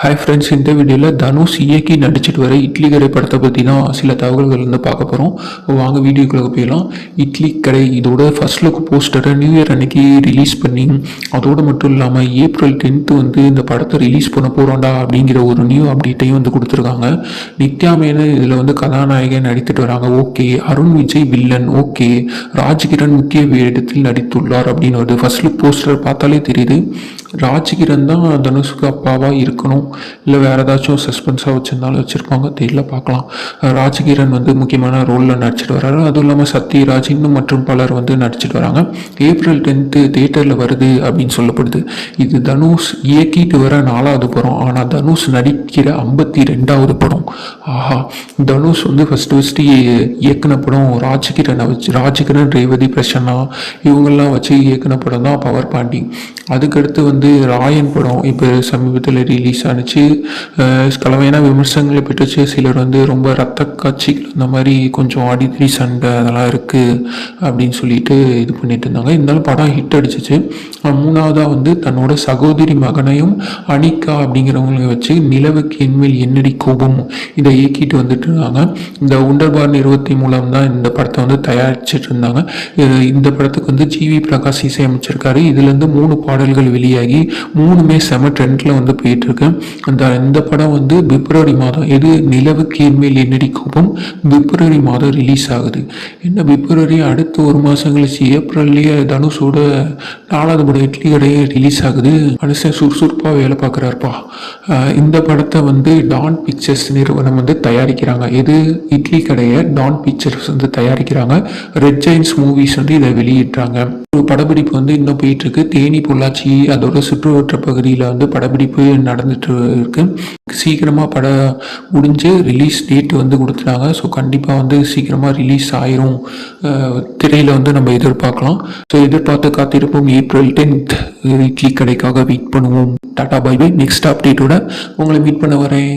Hi friends இந்த வீடியோவில் தனுஷ் இயக்கி நடிச்சிட்டு வர இட்லி கடை படத்தை பற்றி தான் சில தகவல்கள் வந்து பார்க்க போகிறோம் வாங்க வீடியோக்குள்ள போயிடலாம். இட்லி கடை இதோட ஃபர்ஸ்ட் லுக் போஸ்டரை நியூ இயர் அன்னைக்கு ரிலீஸ் பண்ணி அதோடு மட்டும் இல்லாமல் ஏப்ரல் டென்த்து வந்து இந்த படத்தை ரிலீஸ் பண்ண போகிறோம்டா அப்படிங்கிற ஒரு நியூ அப்டேட்டையும் வந்து கொடுத்துருக்காங்க. நித்யா மேனன் இதில் வந்து கதாநாயகன் நடித்துட்டு வராங்க. Okay. Arun Vijay villain okay. Rajkiran முக்கிய வேடத்தில் நடித்துள்ளார் அப்படின்னு வருது. ஃபர்ஸ்ட் லுக் போஸ்டர் பார்த்தாலே தெரியுது. ராஜ்கிரண் தான் தனுஷுக்கு அப்பாவாக இருக்கணும்? இல்லை வேறு ஏதாச்சும் சஸ்பென்ஸாக வச்சுருந்தாலும் வச்சுருப்பாங்க? தெரியல பார்க்கலாம். ராஜ்கிரண் வந்து முக்கியமான ரோலில் நடிச்சிட்டு வராரு அதுவும் இல்லாமல் சத்யராஜ் இன்னும் மற்றும் பலர் வந்து நடிச்சிட்டு வராங்க. ஏப்ரல் டென்த்து தேட்டரில் வருது அப்படின்னு சொல்லப்படுது. இது தனுஷ் இயக்கிட்டு வர நாலாவது படம். ஆனால் தனுஷ் நடிக்கிற ஐம்பத்தி ரெண்டாவது படம். ஆஹா தனுஷ் வந்து ஃபஸ்ட்டு ஃபஸ்ட்டு இயக்குன படம் ராஜ்கிரனை வச்சு ராஜ்கிரண் ரேவதி பிரசன்னா இவங்கெல்லாம் வச்சு இயக்குன படம் தான் பவர் பாண்டி அதுக்கடுத்து வந்து ராயன் படம் இப்போ சமீபத்தில் ரிலீஸ் ஆனிச்சு. கலவையான விமர்சனங்களை பெற்றுச்சு. சிலர் வந்து ரொம்ப ரத்த காட்சிகள் அந்த மாதிரி கொஞ்சம் அடித்தடி சண்டை அதெல்லாம் இருக்குது அப்படின்னு சொல்லிட்டு இது பண்ணிட்டு இருந்தாங்க. இருந்தாலும் படம் ஹிட் அடிச்சிச்சு. மூணாவதாக வந்து தன்னோட சகோதரி மகனையும் அனிகா அப்படிங்கிறவங்களை வச்சு நிலவுக்கு என்மேல் என்னடி கோபம் இதை இயக்கிட்டு வந்துட்டு இருந்தாங்க. இந்த உண்டர்பார் நிறுவத்தி மூலம் தான் இந்த படத்தை வந்து தயாரிச்சிட்டு இருந்தாங்க. இந்த படத்துக்கு வந்து ஜிவி பிரகாஷ் இசையமைச்சிருக்காரு. இதுலேருந்து மூணு பாடல்கள் வெளியாகி மூணுமே செம ட்ரெண்டில் வந்து போயிட்டு இருக்கு அந்த இந்த படம் வந்து பிப்ரவரி மாதம் எது நிலவு கீழ்மேல் என்னடி கோபம்? பிப்ரவரி மாதம் ரிலீஸ் ஆகுது. என்ன பிப்ரவரி? அடுத்து ஒரு மாதம் கழிச்சு ஏப்ரல்லையே தனுஷோட நாலாவது படம் இட்லி கடையே ரிலீஸ் ஆகுது. மனுஷன் சுறுசுறுப்பாக வேலை பார்க்குறாருப்பா. இந்த படத்தை வந்து டான் பிக்சர்ஸ் நிறுவனம் வந்து தயாரிக்கிறாங்க. எது இட்லி கடையை டான் பிக்சர்ஸ் வந்து தயாரிக்கிறாங்க. ரெட் ஜெயின்ஸ் மூவிஸ் வந்து இதை வெளியிடுறாங்க. ஒரு படப்பிடிப்பு வந்து இன்னும் போயிட்டு இருக்கு தேனி பொள்ளாச்சி அதோட சுற்றுவட்ட பகுதியில் வந்து படப்பிடிப்பு நடந்துட்டு இருக்கு. சீக்கிரமாக படம் முடிஞ்சு ரிலீஸ் டேட் வந்து கொடுத்துட்டாங்க. ஸோ கண்டிப்பாக வந்து சீக்கிரமாக ரிலீஸ் ஆயிரும். திரையில் வந்து நம்ம எதிர்பார்க்கலாம். ஸோ எதிர்பார்த்து காத்திருப்போம் ஏப்ரல் டென்த் இட்லி கடைக்காக வெயிட் பண்ணுவோம். டாடா பை பை நெக்ஸ்ட் அப்டேட்டோட உங்களை மீட் பண்ண வரேன்.